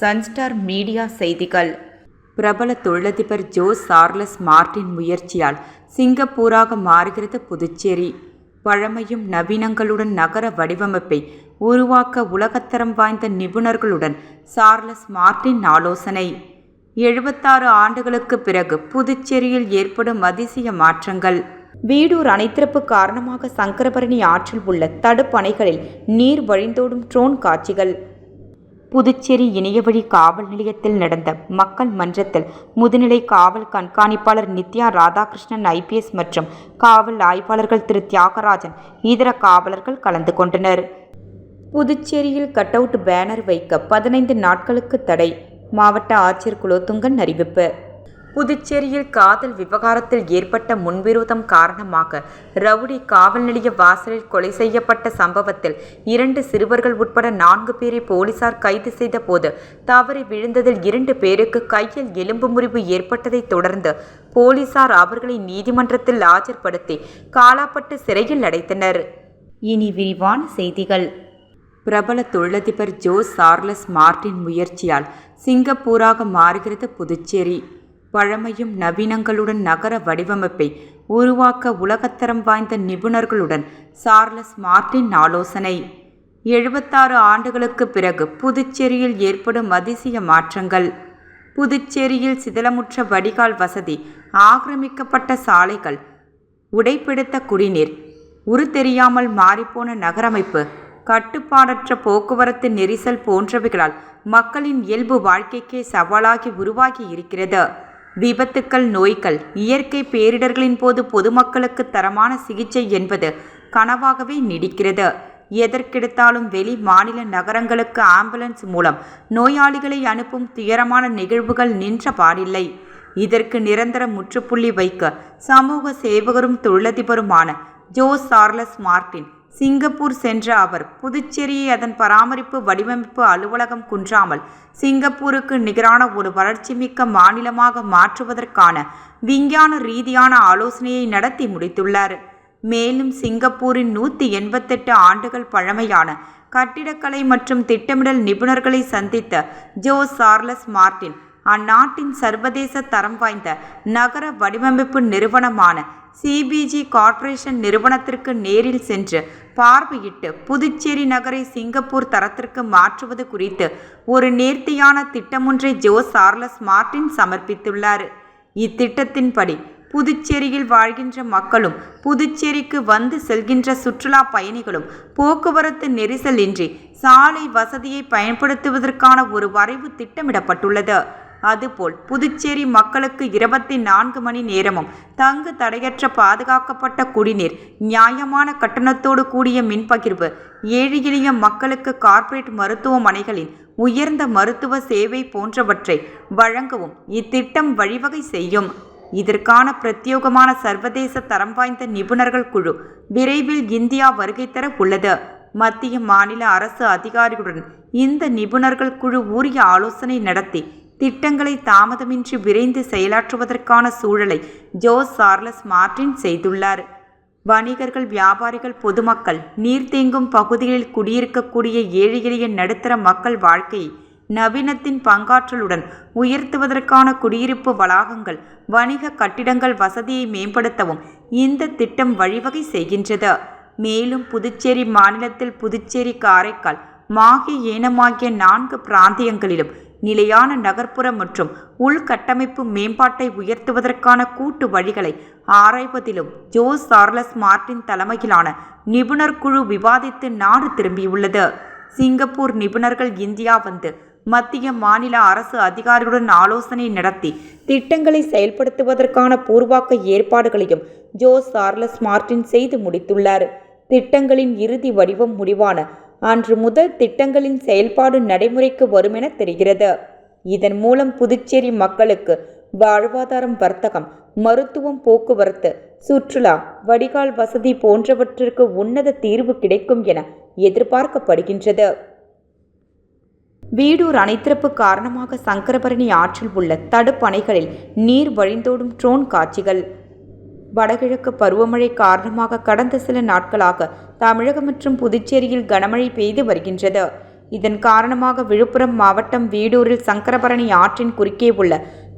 Sunstar media செய்திகள். பிரபல தொழிலதிபர் ஜோ சார்லஸ் மார்டின் முயற்சியால் சிங்கப்பூராக மாறுகிறது புதுச்சேரி. பழமையும் நவீனங்களுடன் நகர வடிவமைப்பை உருவாக்க உலகத்தரம் வாய்ந்த நிபுணர்களுடன் சார்லஸ் மார்டின் ஆலோசனை. எழுபத்தாறு ஆண்டுகளுக்கு பிறகு புதுச்சேரியில் ஏற்படும் அதிசய மாற்றங்கள். வீடூர் அணைத்திறப்பு காரணமாக சங்கரபரணி ஆற்றில் உள்ள தடுப்பணைகளில் நீர் வழிந்தோடும் ட்ரோன் காட்சிகள். புதுச்சேரி இணையவழி காவல் நிலையத்தில் நடந்த மக்கள் மன்றத்தில் முதுநிலை காவல் கண்காணிப்பாளர் நித்யா ராதாகிருஷ்ணன் ஐபிஎஸ் மற்றும் காவல் ஆய்வாளர்கள் திரு. தியாகராஜன் இதர காவலர்கள் கலந்து கொண்டனர். புதுச்சேரியில் கட் அவுட் பேனர் வைக்க பதினைந்து நாட்களுக்கு தடை மாவட்ட ஆட்சியர் குலோத்துங்கன் அறிவிப்பு. புதுச்சேரியில் காதல் விவகாரத்தில் ஏற்பட்ட முன்விரோதம் காரணமாக ரவுடி காவல் நிலைய வாசலில் கொலை செய்யப்பட்ட சம்பவத்தில் இரண்டு சிறுவர்கள் உட்பட நான்கு பேரை போலீசார் கைது செய்த போது தவறி விழுந்ததில் இரண்டு பேருக்கு கையில் எலும்பு முறிவு ஏற்பட்டதைத் தொடர்ந்து போலீசார் அவர்களை நீதிமன்றத்தில் ஆஜர்படுத்தி காலாப்பட்டு சிறையில் அடைத்தனர். இனி விரிவான செய்திகள். பிரபல தொழிலதிபர் ஜோ சார்லஸ் மார்டின் முயற்சியால் சிங்கப்பூராக மாறுகிறது புதுச்சேரி. பழமையும் நவீனங்களுடன் நகர வடிவமைப்பை உருவாக்க உலகத்தரம் வாய்ந்த நிபுணர்களுடன் சார்லஸ் மார்டின் ஆலோசனை. எழுபத்தாறு ஆண்டுகளுக்கு பிறகு புதுச்சேரியில் ஏற்படும் அதிசய மாற்றங்கள். புதுச்சேரியில் சிதிலமுற்ற வடிகால் வசதி ஆக்கிரமிக்கப்பட்ட சாலைகள் உடைப்பிடித்த குடிநீர் உரு தெரியாமல் மாறிப்போன நகரமைப்பு கட்டுப்பாடற்ற போக்குவரத்து நெரிசல் போன்றவைகளால் மக்களின் இயல்பு வாழ்க்கைக்கே சவாலாகி உருவாகி இருக்கிறது. விபத்துக்கள் நோய்கள் இயற்கை பேரிடர்களின் போது பொதுமக்களுக்கு தரமான சிகிச்சை என்பது கனவாகவே நீடிக்கிறது. எதற்கெடுத்தாலும் வெளி மாநில நகரங்களுக்கு ஆம்புலன்ஸ் மூலம் நோயாளிகளை அனுப்பும் துயரமான நிகழ்வுகள் நின்ற பாடில்லை. இதற்கு நிரந்தர முற்றுப்புள்ளி வைக்க சமூக சேவகரும் தொழிலதிபருமான ஜோ சார்லஸ் மார்டின் சிங்கப்பூர் சென்ற அவர் புதுச்சேரியை அதன் பராமரிப்பு வடிவமைப்பு அலுவலகம் குன்றாமல் சிங்கப்பூருக்கு நிகரான ஒரு வளர்ச்சிமிக்க மாநிலமாக மாற்றுவதற்கான விஞ்ஞான ரீதியான ஆலோசனையை நடத்தி முடித்துள்ளார். மேலும் சிங்கப்பூரின் நூற்றி எண்பத்தெட்டு ஆண்டுகள் பழமையான கட்டிடக்கலை மற்றும் திட்டமிடல் நிபுணர்களை சந்தித்த ஜோ சார்லஸ் மார்டின் அந்நாட்டின் சர்வதேச தரம் வாய்ந்த நகர வடிவமைப்பு நிறுவனமான சிபிஜி கார்ப்பரேஷன் நிறுவனத்திற்கு நேரில் சென்று பார்வையிட்டு புதுச்சேரி நகரை சிங்கப்பூர் தரத்திற்கு மாற்றுவது குறித்து ஒரு நேர்த்தியான திட்டமொன்றை ஜோ சார்லஸ் மார்டின் சமர்ப்பித்துள்ளார். இத்திட்டத்தின்படி புதுச்சேரியில் வாழ்கின்ற மக்களும் புதுச்சேரிக்கு வந்து செல்கின்ற சுற்றுலா பயணிகளும் போக்குவரத்து நெரிசல் இன்றி சாலை வசதியை பயன்படுத்துவதற்கான ஒரு வரைவு திட்டமிடப்பட்டுள்ளது. அதுபோல் புதுச்சேரி மக்களுக்கு இருபத்தி நான்கு மணி நேரமும் தங்கு தடையற்ற பாதுகாக்கப்பட்ட குடிநீர் நியாயமான கட்டணத்தோடு கூடிய மின்பகிர்வு ஏழை எளிய மக்களுக்கு கார்ப்பரேட் மருத்துவமனைகளின் உயர்ந்த மருத்துவ சேவை போன்றவற்றை வழங்கவும் இத்திட்டம் வழிவகை செய்யும். இதற்கான பிரத்யோகமான சர்வதேச தரம் வாய்ந்த நிபுணர்கள் குழு விரைவில் இந்தியா வருகை தர உள்ளது. மத்திய மாநில அரசு அதிகாரிகளுடன் இந்த நிபுணர்கள் குழு உரிய ஆலோசனை நடத்தி திட்டங்களை தாமதமின்றி விரைந்து செயலாற்றுவதற்கான சூழலை ஜோ சார்லஸ் மார்டின் செய்துள்ளார். வணிகர்கள் வியாபாரிகள் பொதுமக்கள் நீர் தேங்கும் பகுதிகளில் குடியிருக்கக்கூடிய ஏழை எளிய நடுத்தர மக்கள் வாழ்க்கையை நவீனத்தின் பங்காற்றலுடன் உயர்த்துவதற்கான குடியிருப்பு வளாகங்கள் வணிக கட்டிடங்கள் வசதியை மேம்படுத்தவும் இந்த திட்டம் வழிவகை செய்கின்றது. மேலும் புதுச்சேரி மாநிலத்தில் புதுச்சேரி காரைக்கால் மாகி ஏனமாகிய நான்கு பிராந்தியங்களிலும் நிலையான நகர்ப்புற மற்றும் உள்கட்டமைப்பு மேம்பாட்டை உயர்த்துவதற்கான கூட்டு வழிகளை ஆராய்வதிலும் ஜோ சார்லஸ் மார்டின் தலைமையிலான நிபுணர் குழு விவாதித்து நாடு திரும்பியுள்ளது. சிங்கப்பூர் நிபுணர்கள் இந்தியா வந்து மத்திய மாநில அரசு அதிகாரிகளுடன் ஆலோசனை நடத்தி திட்டங்களை செயல்படுத்துவதற்கான பூர்வாக்க ஏற்பாடுகளையும் ஜோ சார்லஸ் மார்டின் செய்து முடித்துள்ளார். திட்டங்களின் இறுதி வடிவம் முடிவான அன்று முதல் திட்டங்களின் செயல்பாடு நடைமுறைக்கு வரும் என தெரிகிறது. இதன் மூலம் புதுச்சேரி மக்களுக்கு வாழ்வாதாரம் வர்த்தகம் மருத்துவம் போக்குவரத்து சுற்றுலா வடிகால் வசதி போன்றவற்றிற்கு உன்னத தீர்வு கிடைக்கும் என எதிர்பார்க்கப்படுகின்றது. வீடூர் அணைத்திறப்பு காரணமாக சங்கரபரணி ஆற்றில் உள்ள தடுப்பணைகளில் நீர் வழிந்தோடும் ட்ரோன் காட்சிகள். வடகிழக்கு பருவமழை காரணமாக கடந்த சில நாட்களாக தமிழகம் மற்றும் புதுச்சேரியில் கனமழை பெய்து வருகின்றது. இதன் காரணமாக விழுப்புரம் மாவட்டம் வீடூரில் சங்கரபரணி ஆற்றின் குறுக்கே உள்ள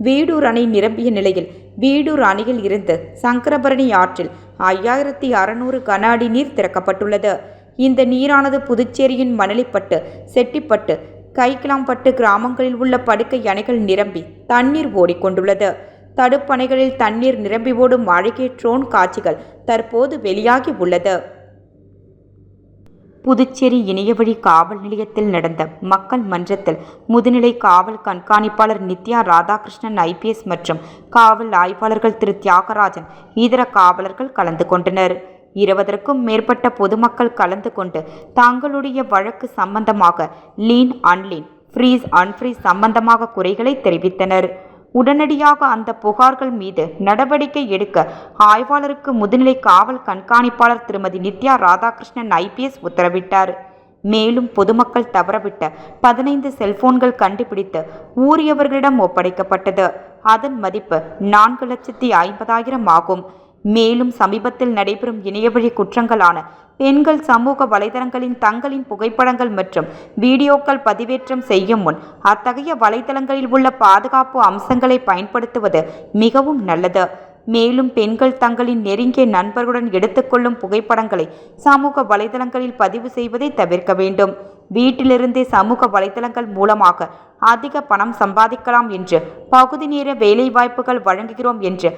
வீடூர் அணை நிரம்பிய நிலையில் வீடூர் அணையில் இருந்து சங்கரபரணி ஆற்றில் ஐயாயிரத்தி அறுநூறு கன அடி நீர் திறக்கப்பட்டுள்ளது. இந்த நீரானது புதுச்சேரியின் மணலிப்பட்டு செட்டிப்பட்டு கைக்கிளாம்பட்டு கிராமங்களில் உள்ள படுக்கை அணைகள் நிரம்பி தண்ணீர் ஓடிக்கொண்டுள்ளது. தடுப்பணைகளில் தண்ணீர் நிரம்பி ஓடும் வாழ்க்கை ட்ரோன் காட்சிகள் தற்போது வெளியாகி உள்ளது. புதுச்சேரி இணையவழி காவல் நிலையத்தில் நடந்த மக்கள் மன்றத்தில் முதுநிலை காவல் கண்காணிப்பாளர் நித்யா ராதாகிருஷ்ணன் ஐபிஎஸ் மற்றும் காவல் ஆய்வாளர்கள் திரு. தியாகராஜன் இதர காவலர்கள் கலந்து கொண்டனர். இருபதற்கும் மேற்பட்ட பொதுமக்கள் கலந்து கொண்டு தங்களுடைய வழக்கு சம்பந்தமாக லீன் அன்லீன் ஃப்ரீஸ் அன்ஃப்ரீஸ் சம்பந்தமாக குறைகளை தெரிவித்தனர். உடனடியாக அந்த புகார்கள் மீது நடவடிக்கை எடுக்க ஆய்வாளருக்கு முதுநிலை காவல் கண்காணிப்பாளர் திருமதி நித்யா ராதாகிருஷ்ணன் ஐபிஎஸ் உத்தரவிட்டார். மேலும் பொதுமக்கள் தவறவிட்ட பதினைந்து செல்போன்கள் கண்டுபிடித்து ஊறியவர்களிடம் ஒப்படைக்கப்பட்டது. அதன் மதிப்பு நான்கு லட்சத்தி ஐம்பதாயிரம் ஆகும். மேலும் சமீபத்தில் நடைபெறும் இணையவழி குற்றங்களான பெண்கள் சமூக வலைதளங்களின் தங்களின் புகைப்படங்கள் மற்றும் வீடியோக்கள் பதிவேற்றம் செய்யும் முன் அத்தகைய வலைதளங்களில் உள்ள பாதுகாப்பு அம்சங்களை பயன்படுத்துவது மிகவும் நல்லது. மேலும் பெண்கள் தங்களின் நெருங்கிய நண்பர்களுடன் எடுத்துக்கொள்ளும் புகைப்படங்களை சமூக வலைதளங்களில் பதிவு செய்வதை தவிர்க்க வேண்டும். வீட்டிலிருந்தே சமூக வலைதளங்கள் மூலமாக அதிக பணம் சம்பாதிக்கலாம் என்று பகுதி நேர வேலைவாய்ப்புகள் வழங்குகிறோம் என்று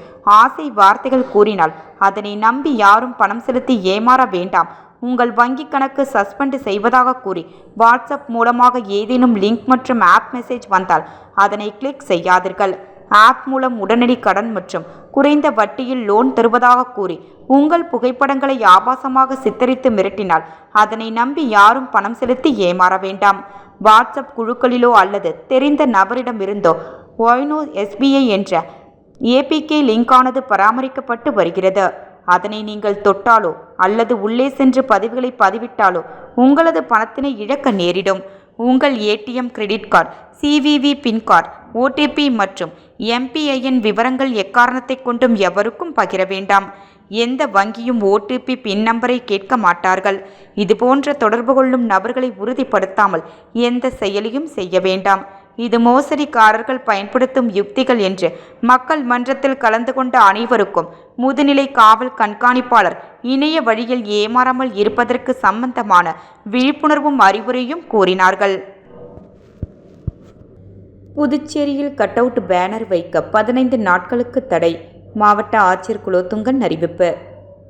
ஆசை வார்த்தைகள் கூறினால் அதனை நம்பி யாரும் பணம் செலுத்தி ஏமாற வேண்டாம். உங்கள் வங்கிக் கணக்கு சஸ்பெண்ட் செய்வதாக கூறி வாட்ஸ்அப் மூலமாக ஏதேனும் லிங்க் மற்றும் ஆப் மெசேஜ் வந்தால் அதனை கிளிக் செய்யாதீர்கள். ஆப் மூலம் உடனடி கடன் மற்றும் குறைந்த வட்டியில் லோன் தருவதாக கூறி உங்கள் புகைப்படங்களை ஆபாசமாக சித்தரித்து மிரட்டினால் அதனை நம்பி யாரும் பணம் செலுத்தி ஏமாற வேண்டாம். வாட்ஸ்அப் குழுக்களிலோ அல்லது தெரிந்த நபரிடமிருந்தோ ஒய்னோ எஸ்பிஐ என்ற ஏபிகே லிங்கானது பராமரிக்கப்பட்டு வருகிறது. அதனை நீங்கள் தொட்டாலோ அல்லது உள்ளே சென்று பதிவுகளை பதிவிட்டாலோ உங்களது பணத்தினை இழக்க நேரிடும். உங்கள் ATM credit card CVV PIN card OTP மற்றும் எம்பிஐஎன் விவரங்கள் எக்காரணத்தை கொண்டும் எவருக்கும் பகிர வேண்டாம். எந்த வங்கியும் ஓடிபி பின் நம்பரை கேட்க மாட்டார்கள். இதுபோன்ற தொடர்பு கொள்ளும் நபர்களை உறுதிப்படுத்தாமல் எந்த செயலியும் செய்ய வேண்டாம். இது மோசடிக்காரர்கள் பயன்படுத்தும் யுக்திகள் என்று மக்கள் மன்றத்தில் கலந்து கொண்ட அனைவருக்கும் முதுநிலை காவல் கண்காணிப்பாளர் இணைய வழியில் ஏமாறாமல் இருப்பதற்கு சம்பந்தமான விழிப்புணர்வும் அறிவுரையும் கூறினார்கள். புதுச்சேரியில் கட் அவுட் பேனர் வைக்க பதினைந்து நாட்களுக்கு தடை மாவட்ட ஆட்சியர் குலோத்துங்கன் அறிவிப்பு.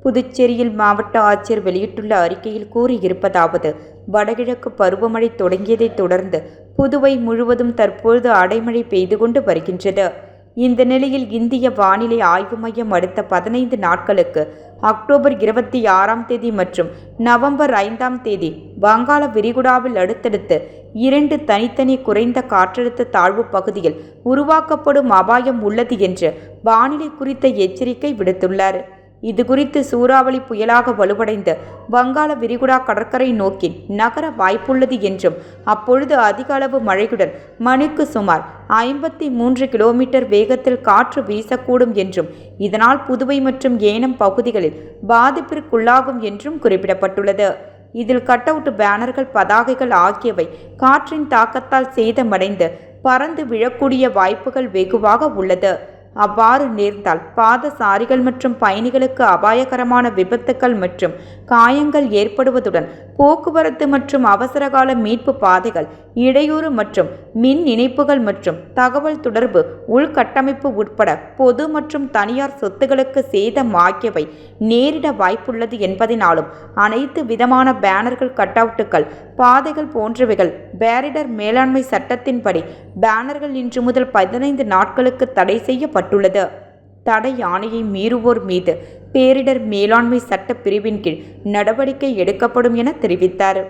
புதுச்சேரியில் மாவட்ட ஆட்சியர் வெளியிட்டுள்ள அறிக்கையில் கூறியிருப்பதாவது வடகிழக்கு பருவமழை தொடங்கியதைத் தொடர்ந்து புதுவை முழுவதும் தற்பொழுது அடைமழை பெய்து கொண்டு வருகின்றது. இந்த நிலையில் இந்திய வானிலை ஆய்வு மையம் அடுத்த பதினைந்து நாட்களுக்கு அக்டோபர் இருபத்தி ஆறாம் தேதி மற்றும் நவம்பர் ஐந்தாம் தேதி வங்காள விரிகுடாவில் அடுத்தடுத்து இரண்டு தனித்தனி குறைந்த காற்றழுத்த தாழ்வு பகுதியில் உருவாக்கப்படும் அபாயம் உள்ளது என்று வானிலை குறித்த எச்சரிக்கை விடுத்துள்ளார். இது குறித்து சூறாவளி புயலாக வலுவடைந்து வங்காள விரிகுடா கடற்கரை நோக்கி நகர வாய்ப்புள்ளது என்றும் அப்பொழுது அதிக அளவு மழையுடன் மணிக்கு சுமார் ஐம்பத்தி மூன்று கிலோமீட்டர் வேகத்தில் காற்று வீசக்கூடும் என்றும் இதனால் புதுவை மற்றும் ஏனம் பகுதிகளில் பாதிப்பிற்குள்ளாகும் என்றும் குறிப்பிடப்பட்டுள்ளது. இதில் கட் அவுட் பேனர்கள் பதாகைகள் ஆகியவை காற்றின் தாக்கத்தால் சேதமடைந்து பறந்து விழக்கூடிய வாய்ப்புகள் வெகுவாக உள்ளது. அவ்வாறு நேர்ந்தால் பாதசாரிகள் மற்றும் பயணிகளுக்கு அபாயகரமான விபத்துக்கள் மற்றும் காயங்கள் ஏற்படுவதுடன் போக்குவரத்து மற்றும் அவசரகால மீட்பு பாதைகள் இடையூறு மற்றும் மின் இணைப்புகள் மற்றும் தகவல் தொடர்பு உள்கட்டமைப்பு உட்பட பொது மற்றும் தனியார் சொத்துகளுக்கு சேதம் ஆகியவை நேரிட வாய்ப்புள்ளது என்பதனாலும் அனைத்து விதமான பேனர்கள் கட்டவுட்டுகள் பாதைகள் போன்றவைகள் பேரிடர் மேலாண்மை சட்டத்தின்படி பேனர்கள் இன்று முதல் பதினைந்து நாட்களுக்கு தடை செய்யப்பட்டுள்ளது. தடை ஆணையை மீறுவோர் மீது பேரிடர் மேலாண்மை சட்ட பிரிவின் கீழ் நடவடிக்கை எடுக்கப்படும் என தெரிவித்தார்.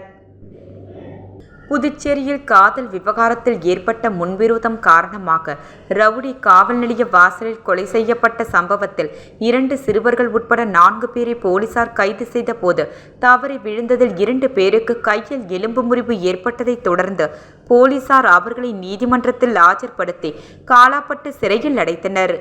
புதுச்சேரியில் காதல் விவகாரத்தில் ஏற்பட்ட முன்விரோதம் காரணமாக ரவுடி காவல் நிலைய வாசலில் கொலை செய்யப்பட்ட சம்பவத்தில் இரண்டு சிறுவர்கள் உட்பட நான்கு பேரை போலீசார் கைது செய்த போது தவறி விழுந்ததில் இரண்டு பேருக்கு கையில் எலும்பு முறிவு ஏற்பட்டதைத் தொடர்ந்து போலீசார் அவர்களை நீதிமன்றத்தில் ஆஜர்படுத்தி காலாப்பட்டு சிறையில் அடைத்தனர்.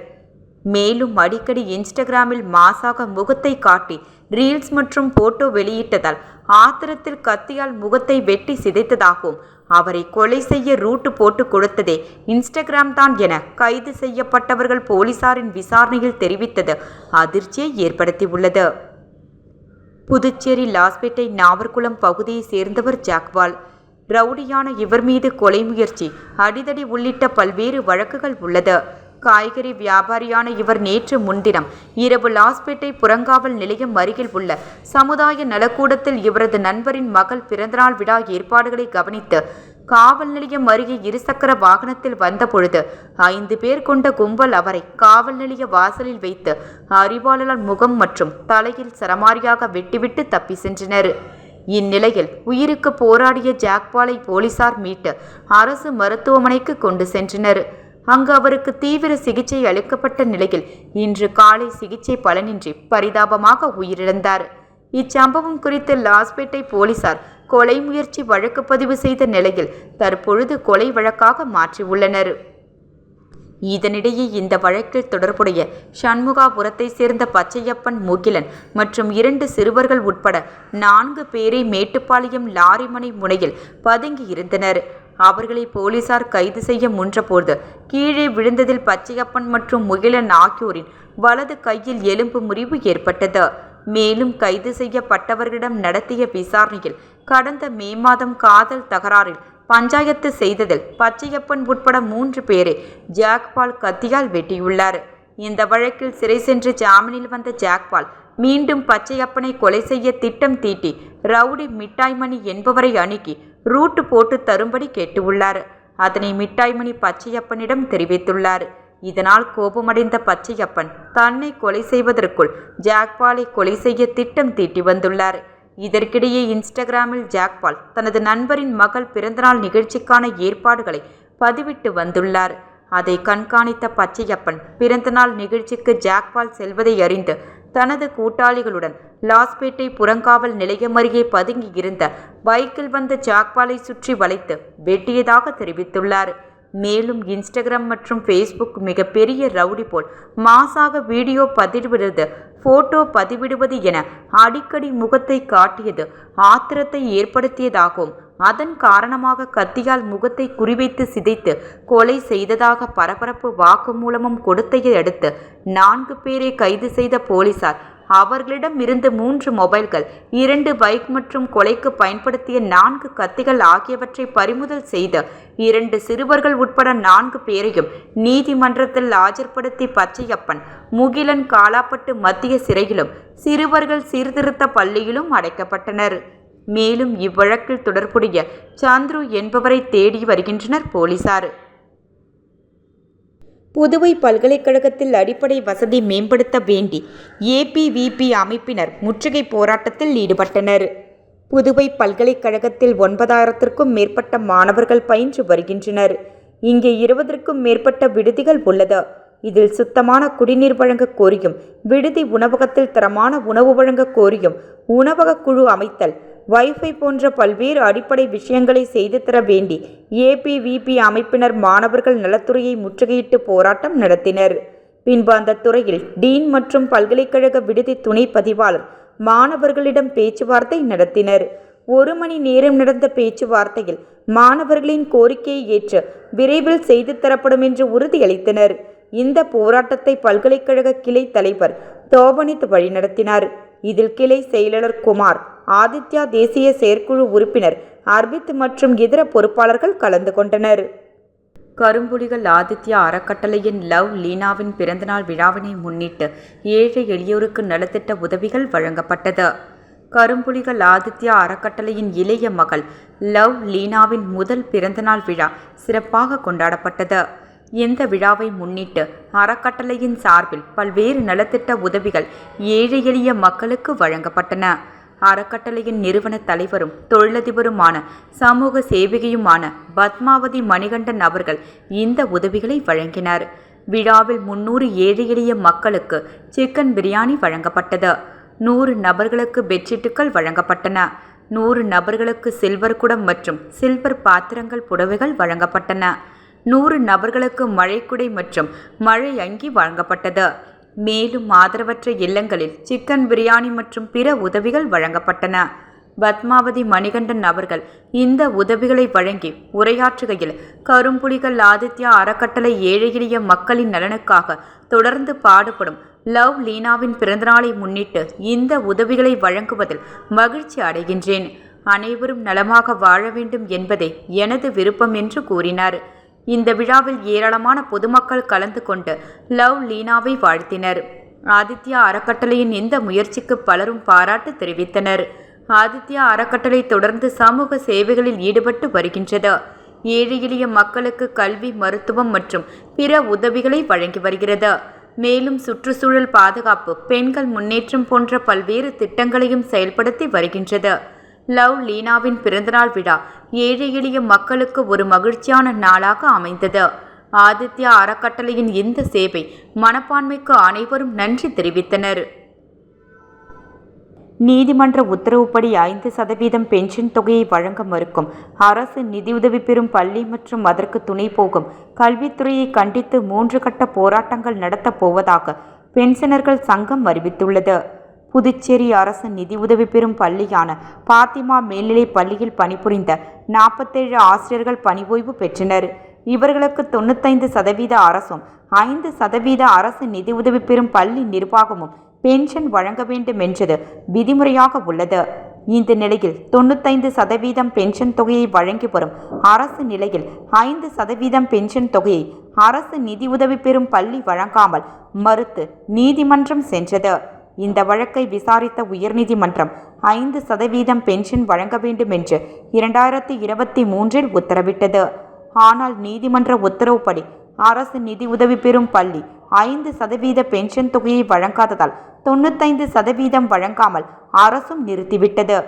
மேலும் அடிக்கடி இன்ஸ்டாகிராமில் மாசாக முகத்தை காட்டி ரீல்ஸ் மற்றும் போட்டோ வெளியிட்டதால் ஆத்திரத்தில் கத்தியால் முகத்தை வெட்டி சிதைத்ததாகவும் அவரை கொலை செய்ய ரூட்டு போட்டு கொடுத்ததே இன்ஸ்டாகிராம் தான் என கைது செய்யப்பட்டவர்கள் போலீசாரின் விசாரணையில் தெரிவித்தது அதிர்ச்சியை ஏற்படுத்தியுள்ளது. புதுச்சேரி லாஸ்பேட்டை நாவர்குளம் பகுதியைச் சேர்ந்தவர் ஜாக்வால். ரவுடியான இவர் மீது கொலை முயற்சி அடிதடி உள்ளிட்ட பல்வேறு வழக்குகள் உள்ளது. காய்கறி வியாபாரியான இவர் நேற்று முன்தினம் இரவு லாஸ்பேட்டை புறங்காவல் நிலையம் அருகில் உள்ள சமுதாய நலக்கூடத்தில் இவரது நண்பரின் மகள் பிறந்தநாள் விழா ஏற்பாடுகளை கவனித்து காவல் நிலையம் அருகே இருசக்கர வாகனத்தில் வந்தபொழுது ஐந்து பேர் கொண்ட கும்பல் அவரை காவல் நிலைய வாசலில் வைத்து அறிவாளர் முகம் மற்றும் தலையில் சரமாரியாக வெட்டிவிட்டு தப்பி சென்றனர். இந்நிலையில் உயிருக்கு போராடிய ஜாக்பாலை போலீசார் மீட்டு அரசு மருத்துவமனைக்கு கொண்டு சென்றனர். அங்கு அவருக்கு தீவிர சிகிச்சை அளிக்கப்பட்ட நிலையில் இன்று காலை சிகிச்சை பலனின்றி பரிதாபமாக உயிரிழந்தார். இச்சம்பவம் குறித்து லாஸ்பேட்டை போலீசார் கொலை முயற்சி வழக்கு பதிவு செய்த நிலையில் தற்பொழுது கொலை வழக்காக மாற்றியுள்ளனர். இதனிடையே இந்த வழக்கில் தொடர்புடைய சண்முகாபுரத்தை சேர்ந்த பச்சையப்பன் முகிலன் மற்றும் இரண்டு சிறுவர்கள் உட்பட நான்கு பேரை மேட்டுப்பாளையம் லாரிமனை முனையில் பதுங்கி இருந்தனர் அவர்களை போலீசார் கைது செய்ய முன்றபோது கீழே விழுந்ததில் பச்சையப்பன் மற்றும் முகிலன் ஆகியோரின் வலது கையில் எலும்பு முறிவு ஏற்பட்டது. மேலும் கைது செய்யப்பட்டவர்களிடம் நடத்திய விசாரணையில் கடந்த மே மாதம் காதல் தகராறில் பஞ்சாயத்து செய்ததில் பச்சையப்பன் உட்பட மூன்று பேரை ஜாக்பால் கத்தியால் வெட்டியுள்ளார். இந்த வழக்கில் சிறை சென்று ஜாமீனில் வந்த ஜாக்பால் மீண்டும் பச்சையப்பனை கொலை செய்ய திட்டம் தீட்டி ரவுடி மிட்டாய்மணி என்பவரை அணுகி ரூட்டு போட்டு தரும்படி கேட்டுள்ளார். அதனை மிட்டாய்மணி பச்சையப்பனிடம் தெரிவித்துள்ளார். இதனால் கோபமடைந்த பச்சையப்பன் தன்னை கொலை செய்வதற்குள் ஜாக்பாலை கொலை செய்ய திட்டம் தீட்டி வந்துள்ளார். இதற்கிடையே இன்ஸ்டாகிராமில் ஜாக்பால் தனது நண்பரின் மகள் பிறந்தநாள் நிகழ்ச்சிக்கான ஏற்பாடுகளை பதிவிட்டு வந்துள்ளார். அதை கண்காணித்த பச்சையப்பன் பிறந்தநாள் நிகழ்ச்சிக்கு ஜாக்பால் செல்வதை அறிந்து தனது கூட்டாளிகளுடன் லாஸ்பேட்டை புறங்காவல் நிலையம் அருகே பதுங்கி இருந்த பைக்கில் வந்த ஜாக்பாலை சுற்றி வளைத்து வெட்டியதாக தெரிவித்துள்ளார். மேலும் இன்ஸ்டாகிராம் மற்றும் ஃபேஸ்புக் மிகப்பெரிய ரவுடி போல் மாசாக வீடியோ பதிவிடுவது போட்டோ பதிவிடுவது என அடிக்கடி முகத்தை காட்டியது ஆத்திரத்தை ஏற்படுத்தியதாகவும் அதன் காரணமாக கத்தியால் முகத்தை குறிவைத்து சிதைத்து கொலை செய்ததாக பரபரப்பு வாக்குமூலமும் கொடுத்தையை அடுத்து நான்கு பேரை கைது செய்த போலீசார். அவர்களிடம் இருந்து மூன்று மொபைல்கள் இரண்டு பைக் மற்றும் கொலைக்கு பயன்படுத்திய நான்கு கத்திகள் ஆகியவற்றை பறிமுதல் செய்து இரண்டு சிறுவர்கள் உட்பட நான்கு பேரையும் நீதிமன்றத்தில் ஆஜர்படுத்தி பச்சையப்பன் முகிலன் காலாப்பட்டு மத்திய சிறையிலும் சிறுவர்கள் சீர்திருத்த பள்ளியிலும் அடைக்கப்பட்டனர். மேலும் இவ்வழக்கில் தொடர்புடைய சாந்துரு என்பவரை தேடி வருகின்றனர் போலீசார். புதுவை பல்கலைக்கழகத்தில் அடிப்படை வசதி மேம்படுத்த வேண்டி ஏபிவிபி அமைப்பினர் முற்றுகை போராட்டத்தில் ஈடுபட்டனர். புதுவை பல்கலைக்கழகத்தில் ஒன்பதாயிரத்திற்கும் மேற்பட்ட மாணவர்கள் பயின்று வருகின்றனர். இங்கே இருபதற்கும் மேற்பட்ட விடுதிகள் உள்ளது. இதில் சுத்தமான குடிநீர் வழங்க கோரியும் விடுதி உணவகத்தில் தரமான உணவு வழங்க கோரியும் உணவக குழு அமைத்தல் வைஃபை போன்ற பல்வேறு அடிப்படை விஷயங்களை செய்து தர வேண்டி ஏபிவிபி அமைப்பினர் மாணவர்கள் நலத்துறையை முற்றுகையிட்டு போராட்டம் நடத்தினர். பின்பு அந்த துறையில் டீன் மற்றும் பல்கலைக்கழக விடுதி துணை பதிவாளர் மாணவர்களிடம் பேச்சுவார்த்தை நடத்தினர். ஒரு மணி நேரம் நடந்த பேச்சுவார்த்தையில் மாணவர்களின் கோரிக்கையை ஏற்று விரைவில் செய்து தரப்படும் என்று உறுதியளித்தனர். இந்த போராட்டத்தை பல்கலைக்கழக கிளை தலைவர் தோபனித் வழிநடத்தினார். இதில் கிளை செயலாளர் குமார் ஆதித்யா தேசிய செயற்குழு உறுப்பினர் அர்பித் மற்றும் இதர பொறுப்பாளர்கள் கலந்து கொண்டனர். கரும்புலிகள் ஆதித்யா அறக்கட்டளையின் லவ் லீனாவின் பிறந்தநாள் விழாவினை முன்னிட்டு ஏழை எளியோருக்கு நலத்திட்ட உதவிகள் வழங்கப்பட்டது. கரும்புலிகள் ஆதித்யா அறக்கட்டளையின் இளைய மகள் லவ் லீனாவின் முதல் பிறந்தநாள் விழா சிறப்பாக கொண்டாடப்பட்டது. இந்த விழாவை முன்னிட்டு அறக்கட்டளையின் சார்பில் பல்வேறு நலத்திட்ட உதவிகள் ஏழை எளிய மக்களுக்கு வழங்கப்பட்டன. அறக்கட்டளையின் நிறுவன தலைவரும் தொழிலதிபருமான சமூக சேவகியுமான பத்மாவதி மணிகண்டன் அவர்கள் இந்த உதவிகளை வழங்கினார். விழாவில் முன்னூறு ஏழை எளிய மக்களுக்கு சிக்கன் பிரியாணி வழங்கப்பட்டது. நூறு நபர்களுக்கு பெட்ஷீட்டுகள் வழங்கப்பட்டன. நூறு நபர்களுக்கு சில்வர் குடம் மற்றும் சில்வர் பாத்திரங்கள் புடவைகள் வழங்கப்பட்டன. நூறு நபர்களுக்கு மழைக்குடை மற்றும் மழை அங்கி வழங்கப்பட்டது. மேலும் ஆதரவற்ற இல்லங்களில் சிக்கன் பிரியாணி மற்றும் பிற உதவிகள் வழங்கப்பட்டன. பத்மாவதி மணிகண்டன் அவர்கள் இந்த உதவிகளை வழங்கி உரையாற்றுகையில் கரும்புலிகள் ஆதித்யா அறக்கட்டளை ஏழை எளிய மக்களின் நலனுக்காக தொடர்ந்து பாடுபடும் லவ் லீனாவின் பிறந்தநாளை முன்னிட்டு இந்த உதவிகளை வழங்குவதில் மகிழ்ச்சி அடைகின்றேன். அனைவரும் நலமாக வாழ வேண்டும் என்பதே எனது விருப்பம் என்று கூறினார். இந்த விழாவில் ஏராளமான பொதுமக்கள் கலந்து கொண்டு லவ் லீனாவை வாழ்த்தினர். ஆதித்யா அறக்கட்டளையின் இந்த முயற்சிக்கு பலரும் பாராட்டு தெரிவித்தனர். ஆதித்யா அறக்கட்டளை தொடர்ந்து சமூக சேவைகளில் ஈடுபட்டு வருகின்றது. ஏழை எளிய மக்களுக்கு கல்வி மருத்துவம் மற்றும் பிற உதவிகளை வழங்கி வருகிறது. மேலும் சுற்றுச்சூழல் பாதுகாப்பு பெண்கள் முன்னேற்றம் போன்ற பல்வேறு திட்டங்களையும் செயல்படுத்தி வருகின்றது. லவ் லீனாவின் பிறந்தநாள் விழா ஏழை எளிய மக்களுக்கு ஒரு மகிழ்ச்சியான நாளாக அமைந்தது. ஆதித்யா அறக்கட்டளையின் இந்த சேவை மனப்பான்மைக்கு அனைவரும் நன்றி தெரிவித்தனர். நீதிமன்ற உத்தரவுப்படி ஐந்து சதவீதம் பென்ஷன் தொகையை வழங்க மறுக்கும். அரசு நிதியுதவி பெறும் பள்ளி மற்றும் அதற்கு துணை போகும் கல்வித்துறையை கண்டித்து மூன்று கட்ட போராட்டங்கள் நடத்தப் போவதாக பென்ஷனர்கள் சங்கம் அறிவித்துள்ளது. புதுச்சேரி அரசு நிதி உதவி பெறும் பள்ளியான பாத்திமா மேல்நிலைப் பள்ளியில் பணிபுரிந்த நாற்பத்தேழு ஆசிரியர்கள் பணி ஓய்வு பெற்றனர். இவர்களுக்கு தொண்ணூத்தைந்து சதவீத அரசும் ஐந்து சதவீத அரசு நிதி உதவி பெறும் பள்ளி நிர்வாகமும் பென்ஷன் வழங்க வேண்டும் என்றது விதிமுறையாக உள்ளது. இந்த நிலையில் தொண்ணூத்தைந்து சதவீதம் பென்ஷன் தொகையை வழங்கி வரும் அரசு நிலையில் ஐந்து சதவீதம் பென்ஷன் தொகையை அரசு நிதி உதவி பெறும் பள்ளி வழங்காமல் மறுத்து நீதிமன்றம் சென்றது. இந்த வழக்கை விசாரித்த உயர்நீதிமன்றம் ஐந்து சதவீதம் பென்ஷன் வழங்க வேண்டும் என்று இரண்டாயிரத்தி இருபத்தி மூன்றில் உத்தரவிட்டது. ஆனால் நீதிமன்ற உத்தரவுப்படி அரசு நிதி உதவி பெறும் பள்ளி ஐந்து சதவீத பென்ஷன் தொகையை வழங்காததால் தொண்ணூத்தைந்து சதவீதம் வழங்காமல் அரசும் நிறுத்திவிட்டது.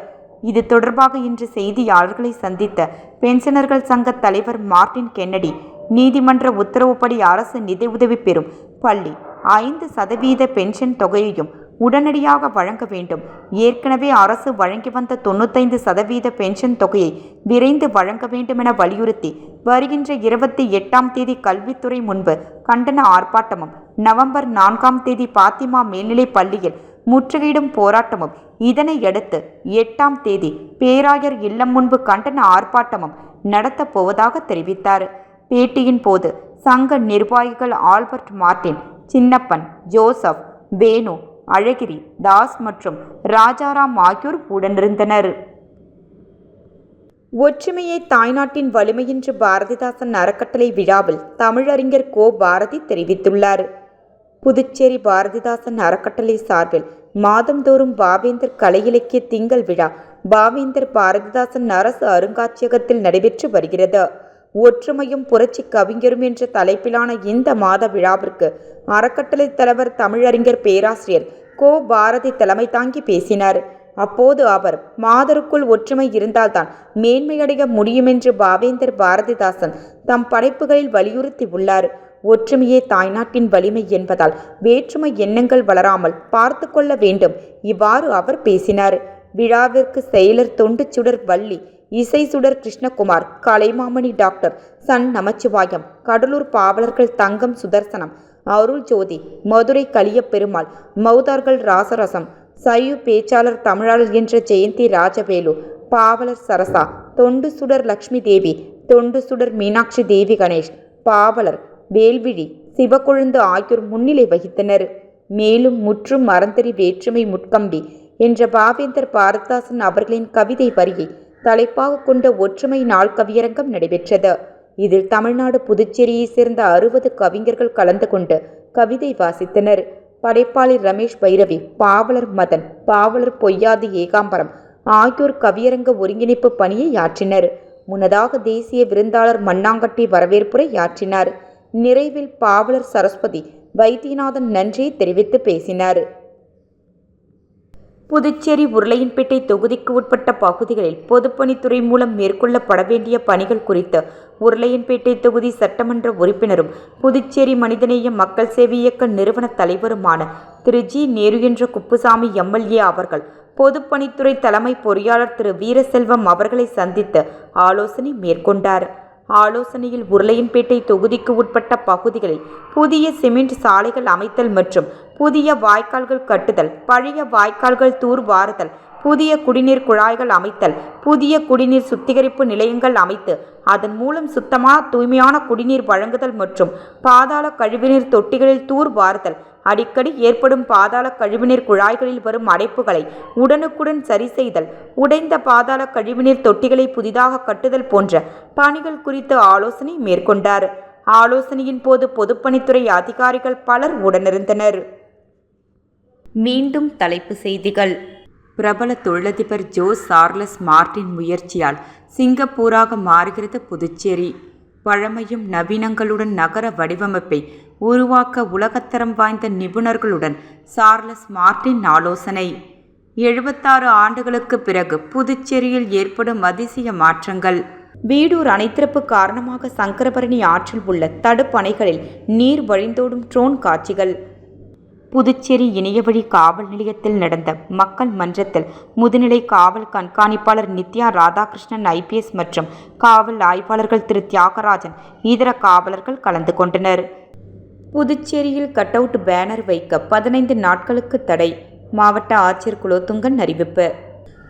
இது தொடர்பாக இன்று செய்தியாளர்களை சந்தித்த பென்ஷனர்கள் சங்க தலைவர் மார்ட்டின் கென்னடி நீதிமன்ற உத்தரவுப்படி அரசு நிதி உதவி பெறும் பள்ளி ஐந்து சதவீத பென்ஷன் தொகையையும் உடனடியாக வழங்க வேண்டும். ஏற்கனவே அரசு வழங்கி வந்த தொண்ணூத்தைந்து சதவீத பென்ஷன் தொகையை விரைந்து வழங்க வேண்டுமென வலியுறுத்தி வருகின்ற இருபத்தி எட்டாம் தேதி கல்வித்துறை முன்பு கண்டன ஆர்ப்பாட்டமும் நவம்பர் நான்காம் தேதி பாத்திமா மேல்நிலைப் பள்ளியில் முற்றுகையிடும் போராட்டமும் இதனையடுத்து எட்டாம் தேதி பேராயர் இல்லம் முன்பு கண்டன ஆர்ப்பாட்டமும் நடத்தப் போவதாக தெரிவித்தார். பேட்டியின் போது சங்க நிர்வாகிகள் Albert Martin Chinnappan Joseph Venu அழகிரி தாஸ் மற்றும் ராஜாராம் ஆகியோர் உடனிருந்தனர். ஒற்றுமையை தாய்நாட்டின் வலிமை என்று பாரதிதாசன் அறக்கட்டளை விழாவில் தமிழறிஞர் கோ. பாரதி தெரிவித்துள்ளார். புதுச்சேரி பாரதிதாசன் அறக்கட்டளை சார்பில் மாதந்தோறும் பாவேந்தர் கலை இலக்கிய திங்கள் விழா பாவேந்தர் பாரதிதாசன் அரசு அருங்காட்சியகத்தில் நடைபெற்று வருகிறது. ஒற்றுமையும் புரட்சி கவிஞரும் என்ற தலைப்பிலான இந்த மாத விழாவிற்கு அறக்கட்டளை தலைவர் தமிழறிஞர் பேராசிரியர் கோ பாரதி தலைமை தாங்கி பேசினார். அப்போது அவர் மாதருக்குள் ஒற்றுமை இருந்தால்தான் மேன்மையடைய முடியுமென்று பாவேந்தர் பாரதிதாசன் தம் படைப்புகளில் வலியுறுத்தி உள்ளார். ஒற்றுமையே தாய்நாட்டின் வலிமை என்பதால் வேற்றுமை எண்ணங்கள் வளராமல் பார்த்து கொள்ள வேண்டும் இவ்வாறு அவர் பேசினார். விழாவிற்கு செயலர் தொண்டு சுடர் வள்ளி இசை சுடர் கிருஷ்ணகுமார் கலைமாமணி டாக்டர் சன் நமச்சிவாயம் கடலூர் பாவலர்கள் தங்கம் சுதர்சனம் அருள் ஜோதி மதுரை கலிய பெருமாள் மௌதார்கள் ராசரசம் சயு பேச்சாளர் தமிழாளர் என்ற ஜெயந்தி ராஜவேலு பாவலர் சரசா தொண்டு சுடர் லக்ஷ்மி தேவி தொண்டு சுடர் மீனாட்சி தேவி கணேஷ் பாவலர் வேல்விழி சிவக்கொழுந்து ஆகியோர் முன்னிலை வகித்தனர். மேலும் முற்றும் மறந்தறி வேற்றுமை முட்கம்பி என்ற பாவேந்தர் பாரதாசன் அவர்களின் கவிதை வரியை தலைப்பாக கொண்ட ஒற்றுமை நாள் கவியரங்கம் நடைபெற்றது. இதில் தமிழ்நாடு புதுச்சேரியை சேர்ந்த அறுபது கவிஞர்கள் கலந்து கொண்டு கவிதை வாசித்தனர். படைப்பாளி ரமேஷ் பைரவி பாவலர் மதன் பாவலர் பொய்யாது ஏகாம்பரம் ஆகியோர் கவியரங்க ஒருங்கிணைப்பு பணியை ஆற்றினர். முன்னதாக தேசிய விருந்தாளர் மண்ணாங்கட்டி வரவேற்புரை ஆற்றினார். நிறைவில் பாவலர் சரஸ்வதி வைத்தியநாதன் நன்றியை தெரிவித்து பேசினார். புதுச்சேரி உருளையன்பேட்டை தொகுதிக்கு உட்பட்ட பகுதிகளில் பொதுப்பணித்துறை மூலம் மேற்கொள்ளப்பட வேண்டிய பணிகள் குறித்து உருளையன்பேட்டை தொகுதி சட்டமன்ற உறுப்பினரும் புதுச்சேரி மனிதநேய மக்கள் சேவை இயக்க நிறுவன தலைவருமான திரு. ஜி. நேரு என்ற குப்புசாமி எம்எல்ஏ அவர்கள் பொதுப்பணித்துறை தலைமை பொறியாளர் திரு. வீரசெல்வம் அவர்களை சந்தித்து ஆலோசனை மேற்கொண்டார். ஆலோசனையில் உருளையன்பேட்டை தொகுதிக்கு உட்பட்ட பகுதிகளில் புதிய சிமெண்ட் சாலைகள் அமைத்தல் மற்றும் புதிய வாய்க்கால்கள் கட்டுதல் பழைய வாய்க்கால்கள் தூர்வாறுதல் புதிய குடிநீர் குழாய்கள் அமைத்தல் புதிய குடிநீர் சுத்திகரிப்பு நிலையங்கள் அமைத்து அதன் மூலம் சுத்தமான தூய்மையான குடிநீர் வழங்குதல் மற்றும் பாதாள கழிவுநீர் தொட்டிகளில் தூர்வாறுதல் அடிக்கடி ஏற்படும் பாதாள கழிவுநீர் குழாய்களில் வரும் அடைப்புகளை உடனுக்குடன் சரி செய்தல் உடைந்த பாதாள கழிவுநீர் தொட்டிகளை புதிதாக கட்டுதல் போன்ற பணிகள் குறித்து ஆலோசனை மேற்கொண்டார். ஆலோசனையின் போது பொதுப்பணித்துறை அதிகாரிகள் பலர் உடனிருந்தனர். மீண்டும் தலைப்பு செய்திகள். பிரபல தொழிலதிபர் ஜோ சார்லஸ் மார்டின் முயற்சியால் சிங்கப்பூராக மாறுகிறது புதுச்சேரி. பழமையும் நவீனங்களுடன் நகர வடிவமைப்பை உருவாக்க உலகத்தரம் வாய்ந்த நிபுணர்களுடன் சார்லஸ் மார்டின் ஆலோசனை. எழுபத்தாறு ஆண்டுகளுக்கு பிறகு புதுச்சேரியில் ஏற்படும் அதிசய மாற்றங்கள். வீடூர் அணைத்திறப்பு காரணமாக சங்கரபரணி ஆற்றில் உள்ள தடுப்பணைகளில் நீர் வழிந்தோடும் ட்ரோன் காட்சிகள். புதுச்சேரி இணையவழி காவல் நிலையத்தில் நடந்த மக்கள் மன்றத்தில் முதுநிலை காவல் கண்காணிப்பாளர் நித்யா ராதாகிருஷ்ணன் ஐபிஎஸ் மற்றும் காவல் ஆய்வாளர்கள் திரு தியாகராஜன் இதர காவலர்கள் கலந்து கொண்டனர். புதுச்சேரியில் கட் அவுட் பேனர் வைக்க பதினைந்து நாட்களுக்கு தடை. மாவட்ட ஆட்சியர் குலோத்துங்கன் அறிவிப்பு.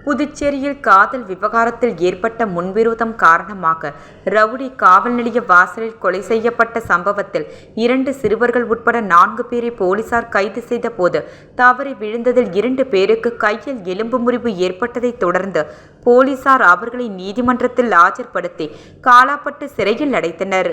புதுச்சேரியில் காதல் விவகாரத்தில் ஏற்பட்ட முன்விரோதம் காரணமாக ரவுடி காவல் நிலைய வாசலில் கொலை செய்யப்பட்ட சம்பவத்தில் இரண்டு சிறுவர்கள் உட்பட நான்கு பேரை போலீசார் கைது செய்த போது தவறி விழுந்ததில் இரண்டு பேருக்கு கையில் எலும்பு முறிவு ஏற்பட்டதை தொடர்ந்து போலீசார் அவர்களை நீதிமன்றத்தில் ஆஜர்படுத்தி காலாப்பட்டு சிறையில் அடைத்தனர்.